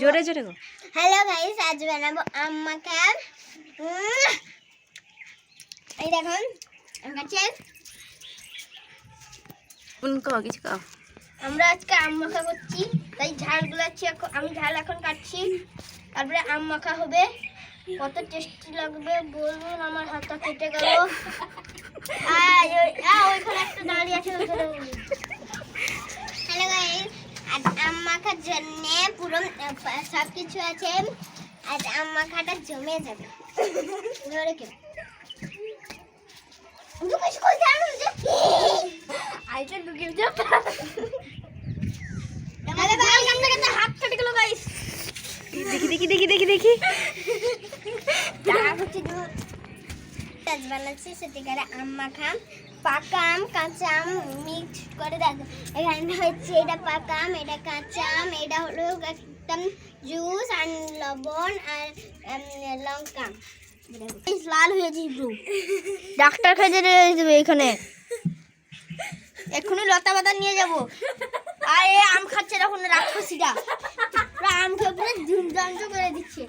জোরে জোরে গো। Hello guys আজ বানাবো আম মাখা উম, এই দেখুন আমার কাছে উনকো কিছু কাও আমরা আজকে আম মাখা করছি তাই ঝাল গুলাচ্ছি এখন- আমি ঝাল এখন কাটছি। তারপরে আম মাখা হবে। কত টেস্টি লাগবে বলুন আমার হাতটা কেটে গেল। আর ওই- ওইখানে একটা দাঁড়িয়ে আছে ওইখানে আম মাখার জন্য পুরো সব কিছু আছে। আজ আম মাখাটা জমে যাবে। ধরে আরে ভাই আমরা কাছে হাত কেটে গেল গাইস দেখি দেখি দেখি দেখি দেখি। হচ্ছে আজ বানাচ্ছি সেটি করে আম মাখাম পাকা আম কাঁচা আম মিক্স করে দেখো এখানে হচ্ছে এটা পাকা আম এটা কাঁচা আম এটা হলো একদম জুস আর লবণ আর লঙ্কা লাল হয়েছে একটু ডাক্তার খেয়ে যাবে এখানে। এখনই লতা পাতা নিয়ে যাব। আর এ আম খাচ্ছে তখন রাক্ষসীরা। আম খেয়ে পুরো ঝুমঝাম করে দিচ্ছে।